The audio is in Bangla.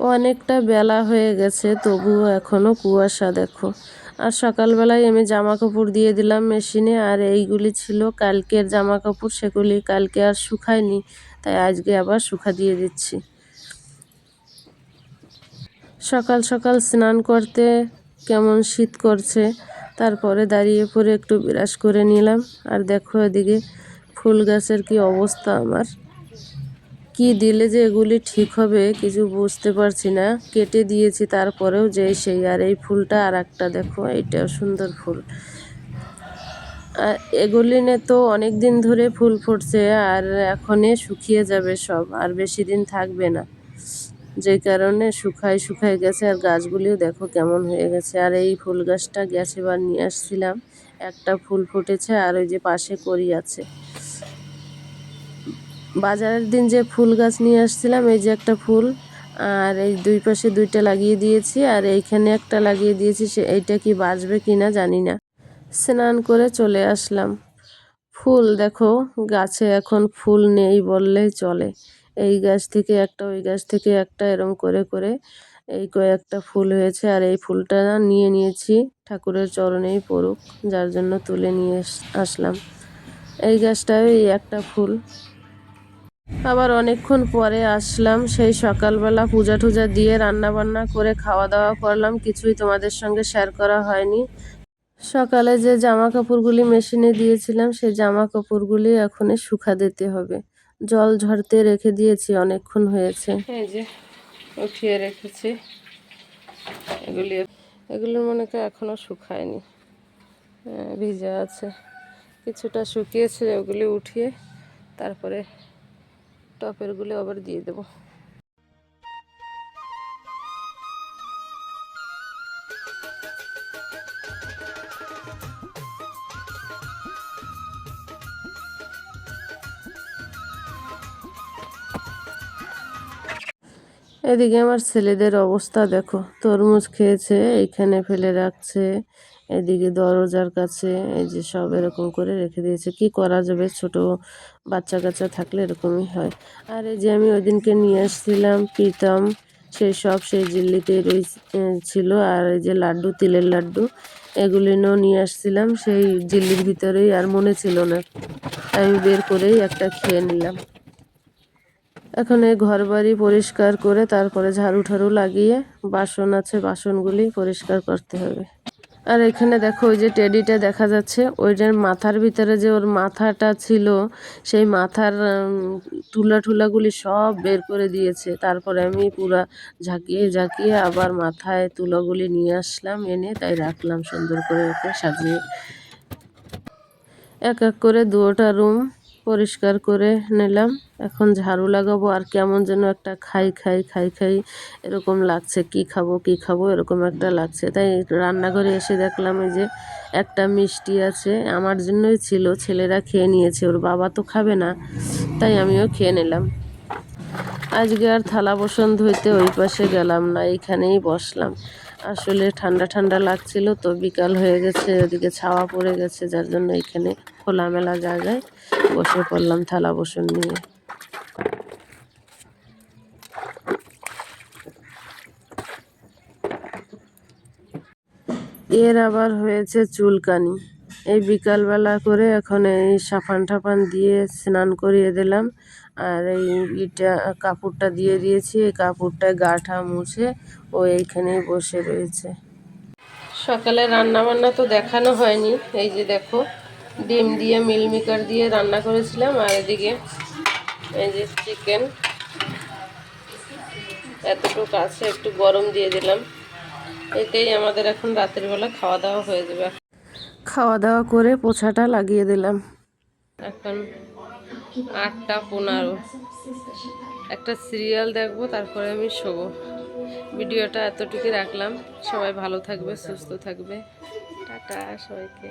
অনেকটা বেলা হয়ে গেছে, তবুও এখনও কুয়াশা দেখো। আর সকালবেলায় আমি জামা কাপড় দিয়ে দিলাম মেশিনে, আর এইগুলি ছিল কালকের জামা কাপড় সেগুলি কালকে আর শুকায়নি, তাই আজকে আবার শুকা দিয়ে দিচ্ছি। সকাল সকাল স্নান করতে কেমন শীত করছে, তারপরে দাঁড়িয়ে পরে একটু বিরাস করে নিলাম। আর দেখো এদিকে ফুল গাছের কি অবস্থা আমার। কি দিলে যে এগুলি ঠিক হবে কিছু বুঝতে পারছি না। কেটে দিয়েছি, তারপরেও যে সেই আর এই ফুলটা আর একটা দেখো, এইটাও সুন্দর ফুল। এগুলি নে তো অনেক দিন ধরে ফুল ফুটছে আর এখনে শুকিয়ে যাবে সব, আর বেশি দিন থাকবে না। যে কারণে শুকায় শুকায় গেছে আর গাছগুলিও দেখো কেমন হয়ে গেছে। আর এই ফুল গাছটা গেছে বার নিয়ে আসছিলাম। একটা ফুল ফুটেছে আর ওই যে পাশে করি আছে। বাজারের দিন যে ফুল গাছ নিয়ে আসছিলাম, এই যে একটা ফুল, আর এই দুই পাশে দুইটা লাগিয়ে দিয়েছি, আর এইখানে একটা লাগিয়ে দিয়েছি, সে এইটা কি বাঁচবে কি না জানি না। স্নান করে চলে আসলাম। ফুল দেখো, গাছে এখন ফুল নেই বললেই চলে। এই গাছ থেকে একটা, ওই গাছ থেকে একটা, এরম করে করে এই কয়েকটা ফুল হয়েছে, আর এই ফুলটা নিয়ে নিয়েছি, ঠাকুরের চরণেই পড়ুক, যার জন্য তুলে নিয়ে আসলাম। এই গাছটায় এই একটা ফুল। আবার অনেকক্ষণ পরে আসলাম সেই সকালবেলা পূজা টুজা দিয়ে রান্না বান্না করে খাওয়া দাওয়া করলাম কিছুই তোমাদের সঙ্গে শেয়ার করা হয়নি। সকালে যে জামা কাপড়গুলি মেশিনে দিয়েছিলাম সেই জামা কাপড়গুলি এখনই শুকা দিতে হবে। জল ঝরতে রেখে দিয়েছি অনেকক্ষণ হয়েছে। এই যে উঠিয়ে রেখেছি। এগুলি এগুলোর মনে করে এখনও শুকায়নি। হ্যাঁ, ভিজা আছে। কিছুটা শুকিয়েছে ওগুলি উঠিয়ে তারপরে টপেরগুলো আবার দিয়ে দেবো। এদিকে আমার ছেলেদের অবস্থা দেখো। তরমুজ খেয়েছে, এইখানে ফেলে রাখছে, এদিকে দরজার কাছে এই যে সব এরকম করে রেখে দিয়েছে। কি করা যাবে? ছোট বাচ্চা কাচ্চা থাকলে এরকমই হয়। আর এই যে আমি ওই দিনকে নিয়ে আসছিলাম প্রীতম সেই সব সেই জিল্লিতে রই ছিল। আর এই যে লাড্ডু, তিলের লাড্ডু, এগুলি নিয়ে আসছিলাম। সেই জিল্লির ভিতরেই আর মনে ছিল না। আমি বের করেই একটা খেয়ে নিলাম। এখন এই ঘর বাড়ি পরিষ্কার করে তারপরে ঝাড়ু ঠাড়ু লাগিয়ে বাসন আছে, বাসনগুলি পরিষ্কার করতে হবে। আর এখানে দেখো ওই যে টেডিটা দেখা যাচ্ছে ওইটার মাথার ভিতরে যে ওর মাথাটা ছিল, সেই মাথার তুলা টুলাগুলি সব বের করে দিয়েছে। তারপরে আমি পুরা ঝাঁকিয়ে ঝাঁকিয়ে আবার মাথায় তুলাগুলি নিয়ে আসলাম, এনে তাই রাখলাম সুন্দর করে ওকে সাজিয়ে। এক এক করে দুটা রুম পরিষ্কার করে নিলাম। এখন ঝাড়ু লাগাবো আর কেমন যেন একটা খাই খাই খাই খাই এরকম লাগছে। কি খাব কি খাব এরকম একটা লাগছে। তাই রান্নাঘরে এসে দেখলাম এই যে একটা মিষ্টি আছে। আমার জন্যই ছিল। ছেলেরা খেয়ে নিয়েছে। ওর বাবা তো খাবে না। তাই আমিও খেয়ে নিলাম। আজকে আর থালা বসন ধুইতে ওই পাশে গেলাম না এইখানেই বসলাম। আসলে ঠান্ডা ঠান্ডা লাগছিল তো বিকাল হয়ে গেছে, ওদিকে ছাওয়া পড়ে গেছে, যার জন্য এখানে খোলামেলা জায়গায় বসে পড়লাম থালা বসন নিয়ে। এর আবার হয়েছে চুলকানি। এই বিকালবেলা করে এখন এই সাফান টাফান দিয়ে স্নান করিয়ে দিলাম। আর এই ইটা, কাপড়টা দিয়ে দিয়েছি। এই কাপড়টায় গাঠা মুছে ও এইখানেই বসে রয়েছে। সকালে রান্না বান্না তো দেখানো হয়নি। এই যে দেখো, ডিম দিয়ে মিলমিকার দিয়ে রান্না করেছিলাম। আর এদিকে এই যে চিকেন। এতটুকু আছে, একটু গরম দিয়ে দিলাম। এতেই আমাদের এখন রাতের বেলা খাওয়া দাওয়া হয়ে যাবে। খাওয়া দাওয়া করে পোছাটা লাগিয়ে দিলাম। এখন আটটা পনেরো। একটা সিরিয়াল দেখব, তারপরে আমি শোবো। ভিডিওটা এতটুকু রাখলাম। সবাই ভালো থাকবে, সুস্থ থাকবে। টাটা সবাইকে।